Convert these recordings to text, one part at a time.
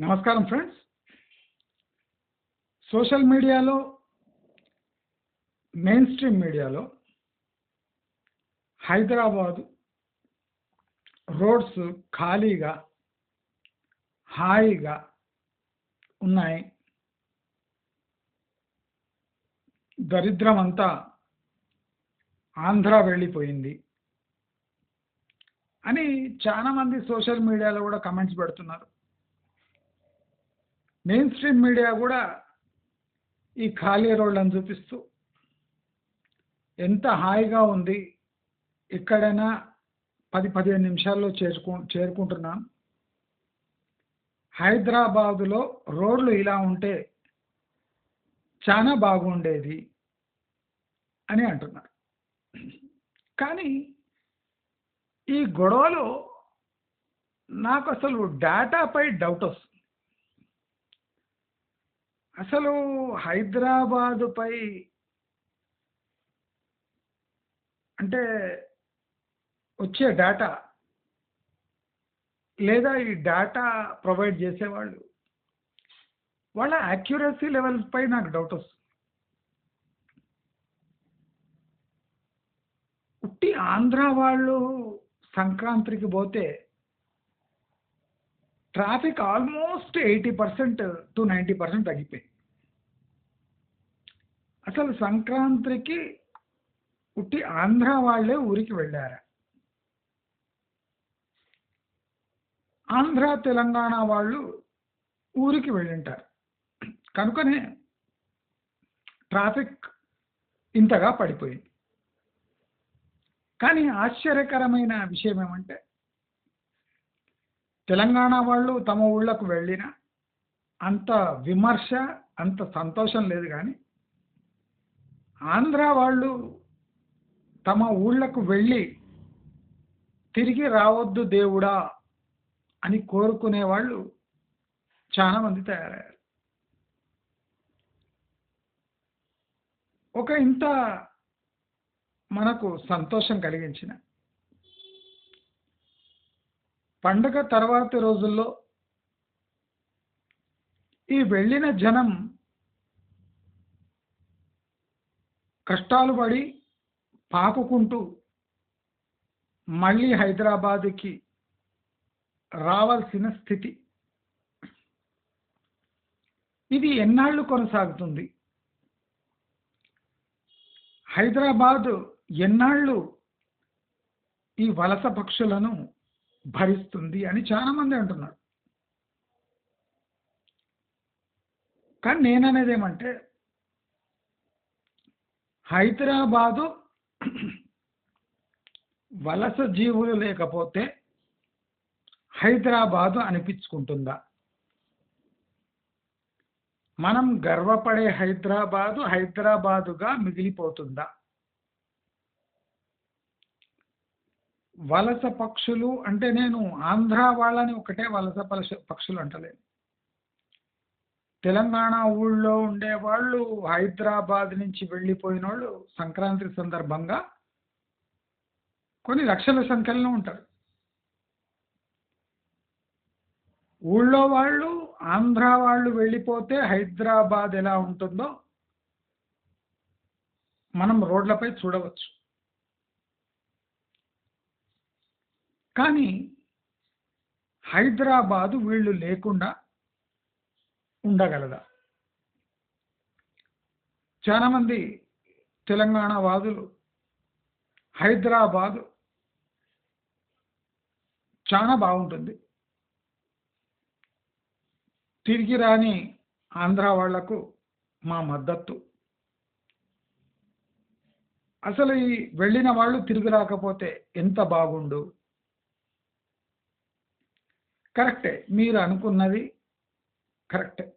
నమస్కారం friends social మీడియాలో main stream మీడియాలో హైదరాబాదు రోడ్స్ ఖాళీగా హాయిగా ఉన్నాయి. దరిద్రం అంతా ఆంధ్ర వెళ్ళిపోయింది అని చాలామంది సోషల్ మీడియాలో కూడా కమెంట్స్ పెడుతున్నారు. మెయిన్ స్ట్రీమ్ మీడియా కూడా ఈ ఖాళీ రోడ్లను చూపిస్తూ ఎంత హాయిగా ఉంది ఎక్కడైనా పది పదిహేను నిమిషాల్లో చేరుకు చేరుకుంటున్నాం. హైదరాబాదులో రోడ్లు ఇలా ఉంటే చాలా బాగుండేది అని అంటున్నారు. కానీ ఈ గొడవలో నాకు అసలు డేటాపై డౌట్ వస్తుంది. అసలు హైదరాబాదుపై అంటే వచ్చే డేటా లేదా ఈ డేటా ప్రొవైడ్ చేసేవాళ్ళు వాళ్ళ యాక్యురసీ లెవెల్స్పై నాకు డౌట్ వస్తుంది. ఉట్టి ఆంధ్ర వాళ్ళు సంక్రాంతికి పోతే traffic almost eighty percent to ninety percent తగ్గిపోయింది. అసలు సంక్రాంతికి పుట్టి ఆంధ్ర వాళ్ళే ఊరికి వెళ్ళారా? ఆంధ్ర తెలంగాణ వాళ్ళు ఊరికి వెళ్ళింటారు. కనుకనే ట్రాఫిక్ ఇంతగా పడిపోయింది. కానీ ఆశ్చర్యకరమైన విషయం ఏమంటే తెలంగాణ వాళ్ళు తమ ఊళ్ళకు వెళ్ళిన అంత విమర్శ అంత సంతోషం లేదు కానీ ఆంధ్ర వాళ్ళు తమ ఊళ్ళకు వెళ్ళి తిరిగి రావద్దు దేవుడా అని కోరుకునే వాళ్ళు చాలామంది తయారయ్యారు. ఒక ఇంత మనకు సంతోషం కలిగించిన పండగ తర్వాతి రోజుల్లో ఈ వెళ్ళిన జనం కష్టాలు పడి పాకుకుంటూ మళ్ళీ హైదరాబాద్కి రావాల్సిన స్థితి. ఇది ఎన్నాళ్ళు కొనసాగుతుంది? హైదరాబాదు ఎన్నాళ్ళు ఈ వలస పక్షులను భరిస్తుంది అని చాలామంది అంటున్నారు. కానీ నేననేది ఏమంటే హైదరాబాదు వలస జీవులు లేకపోతే హైదరాబాదు అనిపించుకుంటుందా? మనం గర్వపడే హైదరాబాదు హైదరాబాదుగా మిగిలిపోతుందా? వలస పక్షులు అంటే నేను ఆంధ్ర వాళ్ళని ఒకటే వలస పలస పక్షులు అంటలేను. తెలంగాణ ఊళ్ళో ఉండే వాళ్ళు హైదరాబాద్ నుంచి వెళ్ళిపోయిన వాళ్ళు సంక్రాంతి సందర్భంగా కొన్ని లక్షల సంఖ్యలో ఉంటారు. ఊళ్ళో వాళ్ళు ఆంధ్ర వాళ్ళు వెళ్ళిపోతే హైదరాబాద్ ఎలా ఉంటుందో మనం రోడ్లపై చూడవచ్చు. కానీ హైదరాబాదు వీళ్ళు లేకుండా ఉండగలదా? చాలామంది తెలంగాణ వాదులు హైదరాబాదు చాలా బాగుంటుంది. తిరిగి రాని ఆంధ్ర వాళ్ళకు మా మద్దతు. అసలు ఈ వెళ్ళిన వాళ్ళు తిరిగి రాకపోతే ఎంత బాగుండు? కరెక్టే మీరు అనుకున్నది కరెక్టే.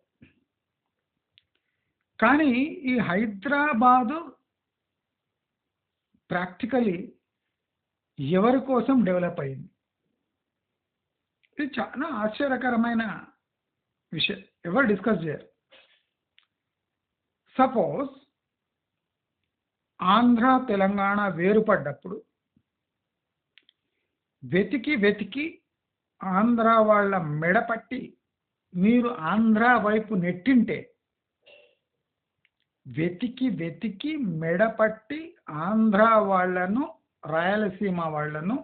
కానీ ఈ హైదరాబాదు ప్రాక్టికలీ ఎవరి కోసం డెవలప్ అయింది? ఇది చాలా ఆశ్చర్యకరమైన విషయం. ఎవరు డిస్కస్ చేయరు. సపోజ్ ఆంధ్ర తెలంగాణ వేరుపడ్డప్పుడు వెతికి వెతికి ఆంధ్ర వాళ్ళ మెడపట్టి మీరు ఆంధ్ర వైపు నెట్టింటే వెతికి వెతికి మెడపట్టి ఆంధ్ర వాళ్ళను రాయలసీమ వాళ్ళను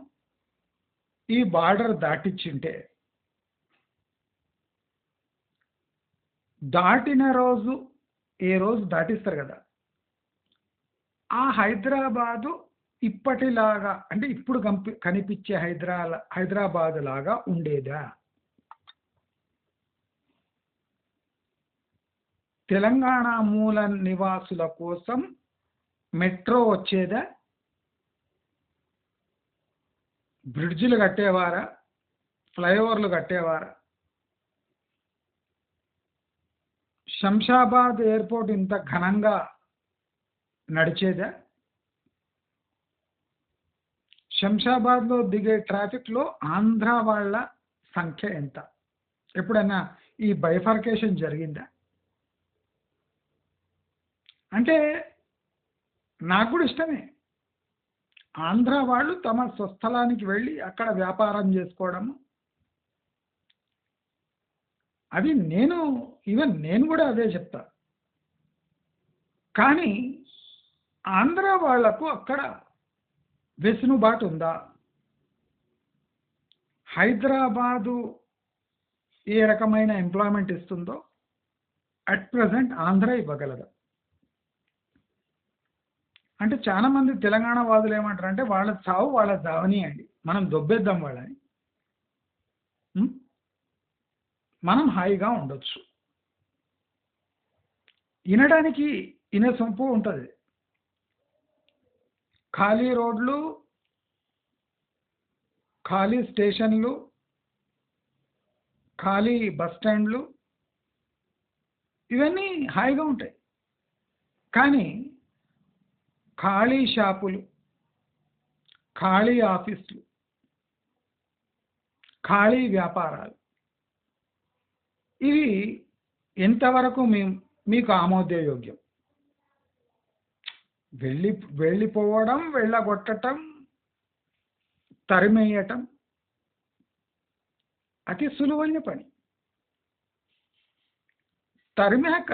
ఈ బార్డర్ దాటిచ్చింటే దాటిన రోజు ఏ రోజు దాటిస్తారు కదా? ఆ హైదరాబాదు ఇప్పటిలాగా అంటే ఇప్పుడు కంపి కనిపించే హైదరా హైదరాబాద్ లాగా ఉండేదా? తెలంగాణ మూల నివాసుల కోసం మెట్రో వచ్చేదా? బ్రిడ్జిలు కట్టేవారా? ఫ్లైఓవర్లు కట్టేవారా? శంషాబాద్ ఎయిర్పోర్ట్ ఇంత ఘనంగా నడిచేదా? శంషాబాద్లో దిగే ట్రాఫిక్లో ఆంధ్ర వాళ్ళ సంఖ్య ఎంత? ఎప్పుడైనా ఈ బైఫర్కేషన్ జరిగిందా? అంటే నాకు కూడా ఇష్టమే. ఆంధ్ర వాళ్ళు తమ స్వస్థలానికి వెళ్ళి అక్కడ వ్యాపారం చేసుకోవడము. అది నేను ఈవెన్ నేను కూడా అదే చెప్తా. కానీ ఆంధ్ర వాళ్ళకు అక్కడ వెసులుబాటు ఉందా హైదరాబాదు ఏ రకమైన ఎంప్లాయ్మెంట్ ఇస్తుందో అట్ ప్రజెంట్ ఆంధ్ర ఇవ్వగలదు. అంటే చాలామంది తెలంగాణ వాదులు ఏమంటారు అంటే వాళ్ళ చావు వాళ్ళ చావని అండి. మనం దొబ్బేద్దాం వాళ్ళని. మనం హాయిగా ఉండొచ్చు. వినడానికి వినే సొంపు ఉంటుంది. ఖాళీ రోడ్లు ఖాళీ స్టేషన్లు ఖాళీ బస్ స్టాండ్లు ఇవన్నీ హాయిగా ఉంటాయి. కానీ ఖాళీ షాపులు ఖాళీ ఆఫీసులు ఖాళీ వ్యాపారాలు ఇవి ఎంతవరకు మీ మీకు ఆమోదయోగ్యం? వెళ్ళి వెళ్ళిపోవడం వెళ్ళగొట్టడం తరిమేయటం అతి సులువైన పని. తరిమాక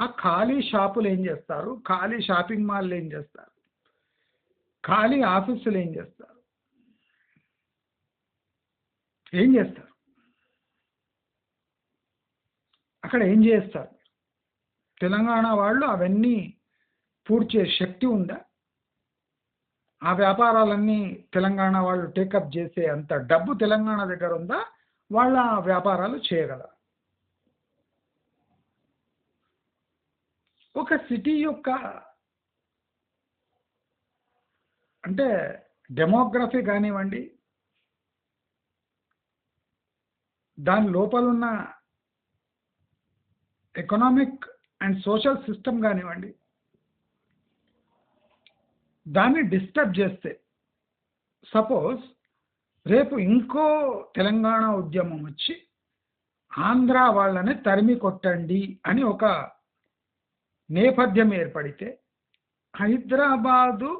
ఆ ఖాళీ షాపులు ఏం చేస్తారు? ఖాళీ షాపింగ్ మాల్లు ఏం చేస్తారు? ఖాళీ ఆఫీసులు ఏం చేస్తారు? ఏం చేస్తారు? అక్కడ ఏం చేస్తారు? తెలంగాణ వాళ్ళు అవన్నీ పూర్తి చేసే శక్తి ఉందా ఆ వ్యాపారాలన్నీ తెలంగాణ వాళ్ళు టేకప్ చేసే అంత డబ్బు తెలంగాణ దగ్గర ఉందా? వాళ్ళ వ్యాపారాలు చేయగల ఒక సిటీ యొక్క అంటే డెమోగ్రఫీ కానివ్వండి దాని లోపలున్న ఎకనామిక్ అండ్ సోషల్ సిస్టమ్ కానివ్వండి దాన్ని డిస్టర్బ్ చేస్తే సపోజ్ రేపు ఇంకో తెలంగాణ ఉద్యమం వచ్చి ఆంధ్ర వాళ్ళని తరిమి కొట్టండి అని ఒక నేపథ్యం ఏర్పడితే హైదరాబాదు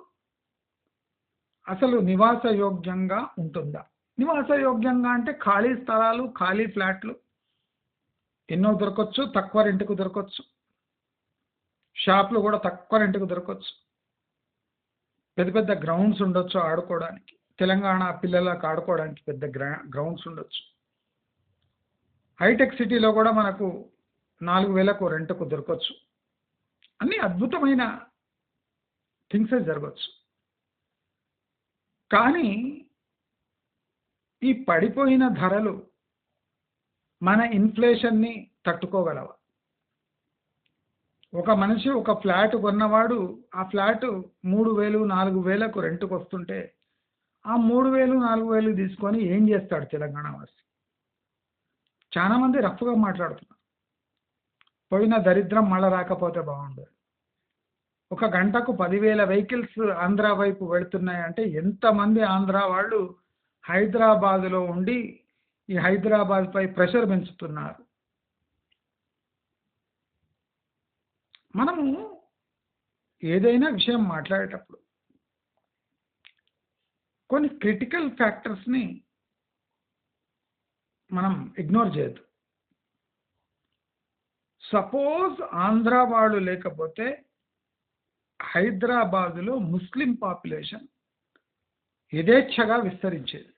అసలు నివాసయోగ్యంగా ఉంటుందా? నివాసయోగ్యంగా అంటే ఖాళీ స్థలాలు ఖాళీ ఫ్లాట్లు ఎన్నో దొరకవచ్చు తక్కువ రెంట్కు దొరకవచ్చు షాప్లు కూడా తక్కువ రెంట్కు దొరకవచ్చు. పెద్ద పెద్ద గ్రౌండ్స్ ఉండొచ్చు ఆడుకోవడానికి. తెలంగాణ పిల్లలకు ఆడుకోవడానికి పెద్ద గ్రా గ్రౌండ్స్ ఉండొచ్చు. హైటెక్ సిటీలో కూడా మనకు నాలుగు వేలకు రెంట్కు దొరకవచ్చు. అన్ని అద్భుతమైన థింగ్సే జరగవచ్చు. కానీ ఈ పడిపోయిన ధరలు మన ఇన్ఫ్లేషన్ని తట్టుకోగలవా? ఒక మనిషి ఒక ఫ్లాట్ కొన్నవాడు ఆ ఫ్లాట్ మూడు వేలు నాలుగు వేలకు రెంట్కి వస్తుంటే ఆ మూడు వేలు నాలుగు వేలు తీసుకొని ఏం చేస్తాడు తెలంగాణ వాసి? చాలామంది రఫ్గా మాట్లాడుతున్నారు. పోయిన దరిద్రం మళ్ళా రాకపోతే బాగుండదు. ఒక గంటకు పదివేల వెహికల్స్ ఆంధ్ర వైపు వెళుతున్నాయంటే ఎంతమంది ఆంధ్ర వాళ్ళు హైదరాబాదులో ఉండి ఈ హైదరాబాద్పై ప్రెషర్ పెంచుతున్నారు. మనము ఏదైనా విషయం మాట్లాడేటప్పుడు కొన్ని క్రిటికల్ ఫ్యాక్టర్స్ని మనం ఇగ్నోర్ చేయొద్దు. సపోజ్ ఆంధ్ర వాళ్ళు లేకపోతే హైదరాబాదులో ముస్లిం పాపులేషన్ యథేచ్ఛగా విస్తరించేది.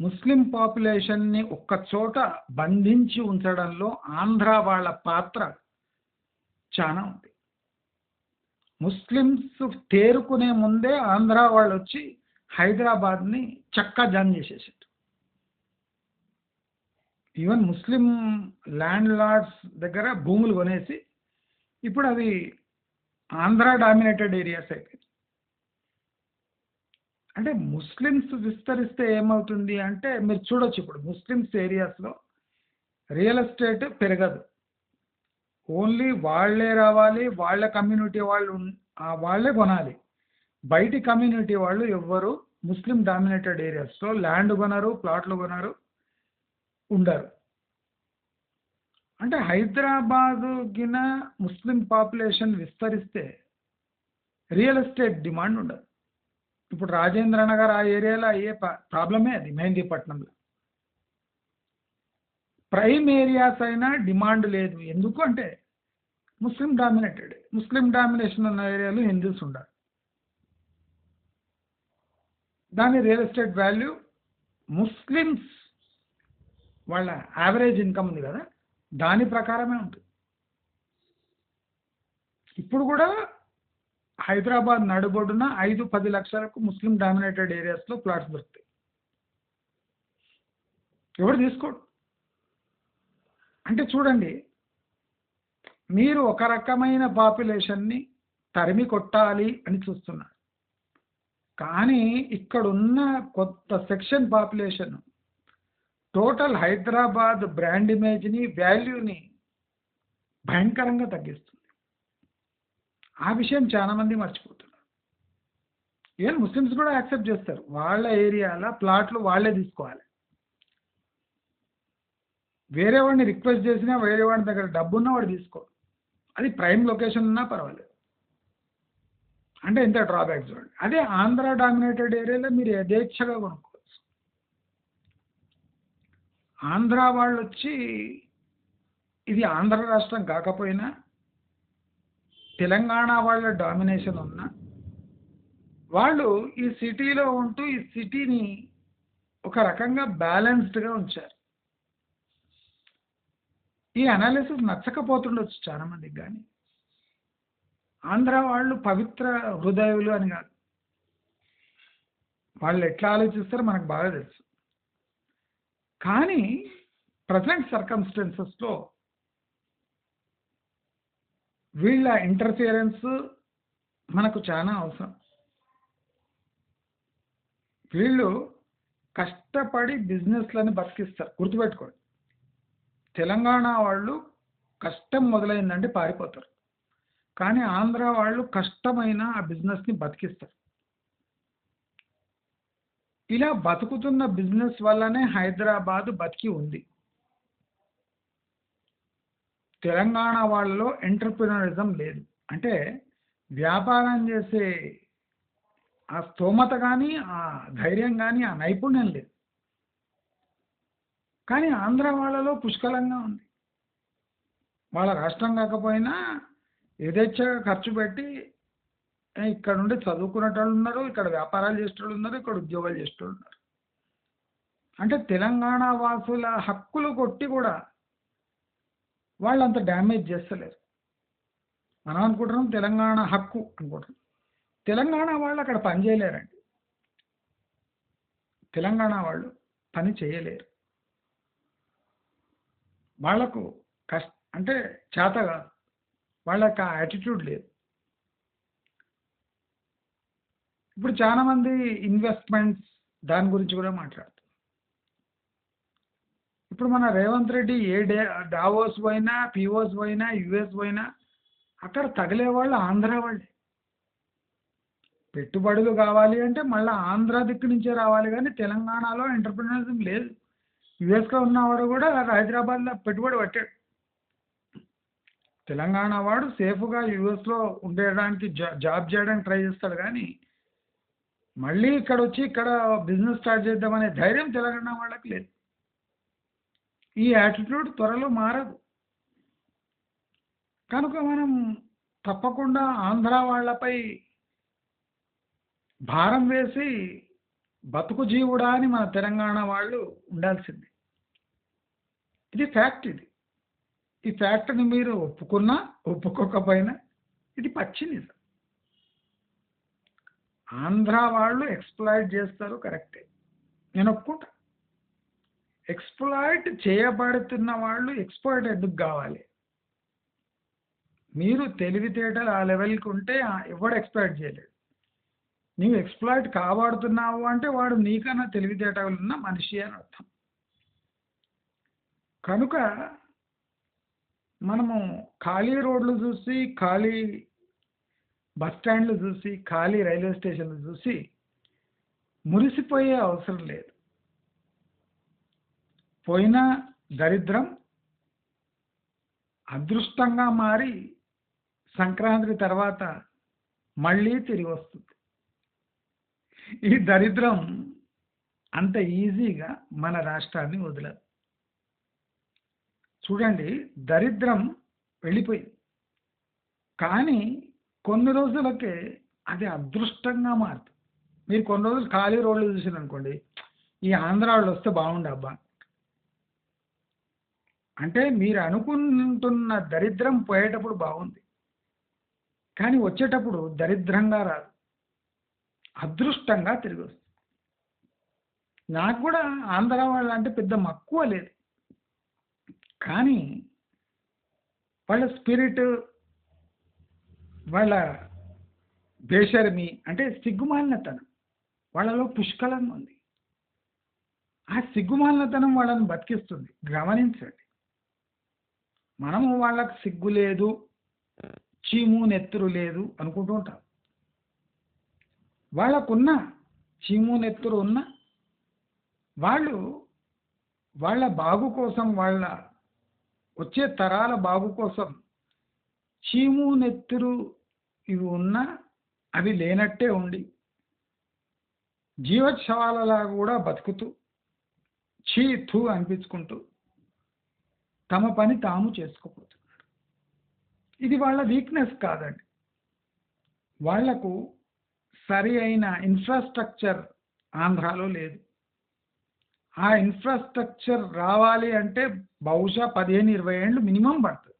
ముస్లిం పాపులేషన్ని ఒక్క చోట బంధించి ఉంచడంలో ఆంధ్ర వాళ్ళ పాత్ర చాలా ఉంది ముస్లిమ్స్ తేరుకునే ముందే ఆంధ్ర వాళ్ళు వచ్చి హైదరాబాద్ని చక్కా జాన్ చేసేసారు. ఈవెన్ ముస్లిం ల్యాండ్ లార్డ్స్ దగ్గర భూములు కొనేసి ఇప్పుడు అవి ఆంధ్ర డామినేటెడ్ ఏరియాస్ అయిపోయింది అంటే ముస్లిమ్స్ విస్తరిస్తే ఏమవుతుంది అంటే మీరు చూడొచ్చు ఇప్పుడు ముస్లిమ్స్ ఏరియాస్లో రియల్ ఎస్టేట్ పెరగదు. ఓన్లీ వాళ్ళే రావాలి వాళ్ళ కమ్యూనిటీ వాళ్ళు వాళ్ళే కొనాలి. బయటి కమ్యూనిటీ వాళ్ళు ఎవ్వరు ముస్లిం డామినేటెడ్ ఏరియాస్లో ల్యాండ్ కొనరు ప్లాట్లు కొనరు ఉండరు. అంటే హైదరాబాద్ గిన ముస్లిం పాపులేషన్ విస్తరిస్తే రియల్ ఎస్టేట్ డిమాండ్ ఉండదు. ఇప్పుడు రాజేంద్ర నగర్ ఆ ఏరియాలో అయ్యే ప్రాబ్లమే అది మెహందీపట్నంలో. ప్రైమ్ ఏరియాస్ అయినా డిమాండ్ లేదు. ఎందుకు అంటే ముస్లిం డామినేటెడ్. ముస్లిం డామినేషన్ ఉన్న ఏరియాలో హిందూస్ ఉండాలి. దాని రియల్ ఎస్టేట్ వాల్యూ ముస్లిమ్స్ వాళ్ళ యావరేజ్ ఇన్కమ్ ఉంది కదా దాని ప్రకారమే ఉంటుంది ఇప్పుడు కూడా హైదరాబాద్ నడుబొడ్డున ఐదు పది లక్షలకు ముస్లిం డామినేటెడ్ ఏరియాస్లో ప్లాట్స్ దొరుకుతాయి. ఎవరు తీసుకోడు అంటే చూడండి మీరు ఒక రకమైన పాపులేషన్ని తరిమి కొట్టాలి అని చూస్తున్నారు. కానీ ఇక్కడున్న కొత్త section population total Hyderabad brand ఇమేజ్ని వాల్యూని భయంకరంగా తగ్గిస్తుంది. ఆ విషయం చాలా మంది మర్చిపోతున్నారు. ఈవెన్ ముస్లిమ్స్ కూడా యాక్సెప్ట్ చేస్తారు. వాళ్ళ ఏరియాలో ప్లాట్లు వాళ్ళే తీసుకోవాలి. వేరే వాడిని రిక్వెస్ట్ చేసినా వేరే వాడి దగ్గర డబ్బు ఉన్నా వాడు తీసుకో. అది ప్రైమ్ లొకేషన్ ఉన్నా పర్వాలేదు. అంటే ఇంత డ్రాబ్యాక్ చూడండి. అదే ఆంధ్ర డామినేటెడ్ ఏరియాలో మీరు యథేచ్ఛగా కొనుక్కోవచ్చు. ఆంధ్ర వాళ్ళు వచ్చి ఇది ఆంధ్ర రాష్ట్రం కాకపోయినా తెలంగాణ వాళ్ళ డామినేషన్ ఉన్న వాళ్ళు ఈ సిటీలో ఉంటూ ఈ సిటీని ఒక రకంగా బ్యాలెన్స్డ్గా ఉంచారు. ఈ అనాలిసిస్ నచ్చకపోతుండొచ్చు చాలా మందికి కానీ ఆంధ్ర వాళ్ళు పవిత్ర హృదయులు అని కాదు. వాళ్ళు ఎట్లా ఆలోచిస్తారో మనకు బాగా తెలుసు. కానీ ప్రజెంట్ సర్కమ్స్టెన్సెస్లో వీళ్ళ ఇంటర్ఫియరెన్స్ మనకు చాలా అవసరం. వీళ్ళు కష్టపడి బిజినెస్లను బతికిస్తారు. గుర్తుపెట్టుకోండి. తెలంగాణ వాళ్ళు కష్టం మొదలైందంటే పారిపోతారు. కానీ ఆంధ్ర వాళ్ళు కష్టమైన ఆ బిజినెస్ని బతికిస్తారు. ఇలా బతుకుతున్న బిజినెస్ వల్లనే హైదరాబాద్ బతికి ఉంది. తెలంగాణ వాళ్ళలో ఎంటర్ప్రినరిజం లేదు. అంటే వ్యాపారం చేసే ఆ స్తోమత కానీ ఆ ధైర్యం కానీ ఆ నైపుణ్యం లేదు. కానీ ఆంధ్ర వాళ్ళలో పుష్కలంగా ఉంది. వాళ్ళ రాష్ట్రం కాకపోయినా యథేచ్ఛగా ఖర్చు పెట్టి ఇక్కడ నుండి చదువుకునేటోళ్ళు ఉన్నారు ఇక్కడ వ్యాపారాలు చేసేటోళ్ళు ఉన్నారు ఇక్కడ ఉద్యోగాలు చేసేటోళ్ళు ఉన్నారు. అంటే తెలంగాణ వాసుల హక్కులు కొట్టి కూడా వాళ్ళు అంత డ్యామేజ్ చేస్తలేరు. మనం అనుకుంటున్నాం తెలంగాణ హక్కు అనుకుంటున్నాం. తెలంగాణ వాళ్ళు అక్కడ పని చేయలేరండి. తెలంగాణ వాళ్ళు పని చేయలేరు. వాళ్ళకు కష్ట అంటే చేత కాదు వాళ్ళకి ఆ యాటిట్యూడ్ లేదు. ఇప్పుడు చాలా మంది ఇన్వెస్ట్మెంట్స్ దాని గురించి కూడా మాట్లాడుతున్నారు. ఇప్పుడు మన రేవంత్ రెడ్డి ఏ డే డావోస్ పోయినా పిఓస్ పోయినా యుఎస్ పోయినా అక్కడ తగిలే వాళ్ళు ఆంధ్ర వాళ్ళే. పెట్టుబడులు కావాలి అంటే మళ్ళీ ఆంధ్ర దిక్కు నుంచే రావాలి కానీ తెలంగాణలో ఎంటర్ప్రినరిజం లేదు. యుఎస్లో ఉన్నవాడు కూడా హైదరాబాద్లో పెట్టుబడి పెట్టాడు. తెలంగాణ వాడు సేఫ్గా యుఎస్లో ఉండడానికి జా- జాబ్ చేయడానికి ట్రై చేస్తాడు కానీ మళ్ళీ ఇక్కడ వచ్చి ఇక్కడ బిజినెస్ స్టార్ట్ చేద్దామనే ధైర్యం తెలంగాణ వాళ్ళకి లేదు. ఈ యాటిట్యూడ్ త్వరలో మారదు. కనుక మనం తప్పకుండా ఆంధ్ర వాళ్ళపై భారం వేసి బతుకు జీవుడా అని మన తెలంగాణ వాళ్ళు ఉండాల్సింది. ఇది ఫ్యాక్ట్ ఇది. ఈ ఫ్యాక్ట్ని మీరు ఒప్పుకున్నా ఒప్పుకోకపోయినా ఇది పచ్చి నిజం. ఆంధ్ర వాళ్ళు ఎక్స్ప్లాయిట్ చేస్తారు కరెక్టే. నేను ఒప్పుకుంటా. ఎక్స్ప్లాయిట్ చేయబడుతున్న వాళ్ళు ఎక్స్పర్ట్ ఎందుకు కావాలి? మీరు తెలివితేటలు ఆ లెవెల్కి ఉంటే ఎవడు ఎక్స్ప్లాయిట్ చేయలేడు. నీవు ఎక్స్ప్లాయిట్ కాబడుతున్నావు అంటే వాడు నీకన్నా తెలివితేటలున్న మనిషి అని అర్థం. కనుక మనము ఖాళీ రోడ్లు చూసి ఖాళీ బస్ స్టాండ్లు చూసి ఖాళీ రైల్వే స్టేషన్లు చూసి మురిసిపోయే అవసరం లేదు. పోయిన దరిద్రం అదృష్టంగా మారి సంక్రాంతి తర్వాత మళ్ళీ తిరిగి వస్తుంది. ఈ దరిద్రం అంత ఈజీగా మన రాష్ట్రాన్ని వదలదు. చూడండి దరిద్రం వెళ్ళిపోయింది. కానీ కొన్ని రోజులకే అది అదృష్టంగా మారుతుంది. మీరు కొన్ని రోజులు ఖాళీ రోడ్లు చూసారు అనుకోండి ఈ ఆంధ్ర వాళ్ళు వస్తే బాగుండు అబ్బా. అంటే మీరు అనుకుంటున్న దరిద్రం పోయేటప్పుడు బాగుంది. కానీ వచ్చేటప్పుడు దరిద్రంగా రాదు. అదృష్టంగా తిరిగి వస్తుంది. నాకు కూడా ఆంధ్ర వాళ్ళు అంటే పెద్ద మక్కువ లేదు. కానీ వాళ్ళ స్పిరిట్ వాళ్ళ బేషర్మి అంటే సిగ్గుమాలినతనం వాళ్ళలో పుష్కలంగా ఉంది. ఆ సిగ్గుమాలినతనం వాళ్ళని బతికిస్తుంది. గమనించండి. మనము వాళ్ళకు సిగ్గు లేదు చీము నెత్తురు లేదు అనుకుంటూ ఉంటాం. వాళ్ళకున్న చీము నెత్తురు ఉన్న వాళ్ళు వాళ్ళ బాగు కోసం వాళ్ళ వచ్చే తరాల బాగు కోసం చీము నెత్తురు ఇవి ఉన్నా అవి లేనట్టే ఉండి జీవోత్సవాలలా కూడా బతుకుతూ చీ థూ అనిపించుకుంటూ తమ పని తాము చేసుకోపోతున్నారు ఇది వాళ్ళ వీక్నెస్ కాదండి. వాళ్ళకు సరి అయిన ఇన్ఫ్రాస్ట్రక్చర్ ఆంధ్రాలో లేదు. ఆ ఇన్ఫ్రాస్ట్రక్చర్ రావాలి అంటే బహుశా పదిహేను ఇరవై ఏళ్ళు మినిమం పడుతుంది.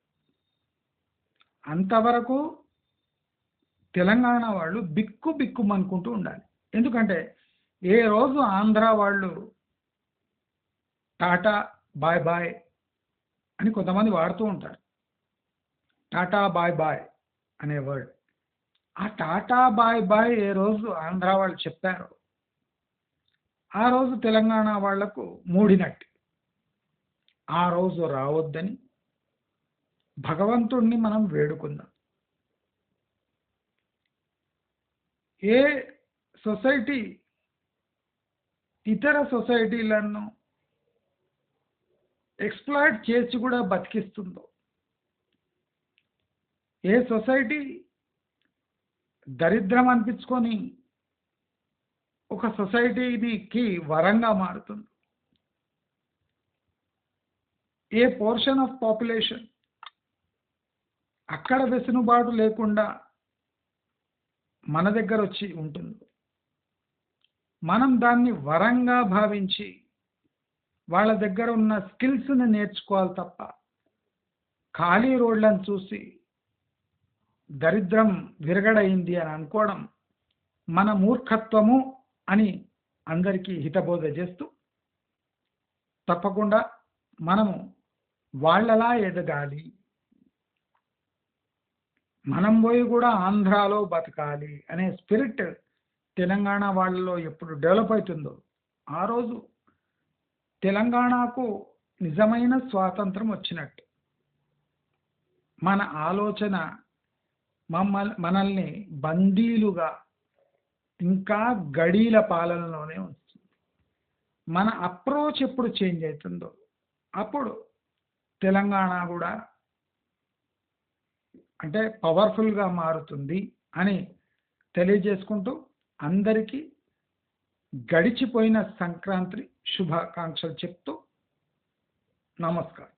అంతవరకు తెలంగాణ వాళ్ళు బిక్కు బిక్కుమనుకుంటూ ఉండాలి. ఎందుకంటే ఏ రోజు ఆంధ్ర వాళ్ళు టాటా బాయ్ బాయ్ అని కొంతమంది వాడుతూ ఉంటారు. టాటా బాయ్ బాయ్ అనే వర్డ్ ఆ టాటా బాయ్ బాయ్ ఏ రోజు ఆంధ్ర వాళ్ళు చెప్పారో ఆ రోజు తెలంగాణ వాళ్ళకు మూడినట్టు. ఆ రోజు రావద్దని భగవంతుణ్ణి మనం వేడుకుందాం. ఏ సొసైటీ ఇతర సొసైటీలను ఎక్స్ప్లాయిట్ చేసి కూడా బతికిస్తుందో ఏ సొసైటీ దరిద్రం అనిపించుకొని ఒక సొసైటీకి వరంగా మారుతుంది. ఏ పోర్షన్ ఆఫ్ పాపులేషన్ అక్కడ వెసులుబాటు లేకుండా మన దగ్గర వచ్చి ఉంటుంది. మనం దాన్ని వరంగా భావించి వాళ్ళ దగ్గర ఉన్న స్కిల్స్ని నేర్చుకోవాలి తప్ప ఖాళీ రోడ్లను చూసి దరిద్రం విరగడైంది అని అనుకోవడం మన మూర్ఖత్వము అని అందరికీ హితబోధ చేస్తూ తప్పకుండా మనము వాళ్ళలా ఎదగాలి. మనం పోయి కూడా ఆంధ్రాలో బతకాలి అనే స్పిరిట్ తెలంగాణ వాళ్ళలో ఎప్పుడు డెవలప్ అవుతుందో ఆ రోజు తెలంగాణకు నిజమైన స్వాతంత్రం వచ్చినట్టు. మన ఆలోచన మమ్మల్ని మనల్ని బందీలుగా ఇంకా గడీల పాలనలోనే ఉంచుతుంది. మన అప్రోచ్ ఎప్పుడు చేంజ్ అవుతుందో అప్పుడు తెలంగాణ కూడా అంటే పవర్ఫుల్గా మారుతుంది అని తెలియజేసుకుంటూ అందరికీ గడిచిపోయిన సంక్రాంతి శుభాకాంక్షలు చెప్తూ నమస్కారం.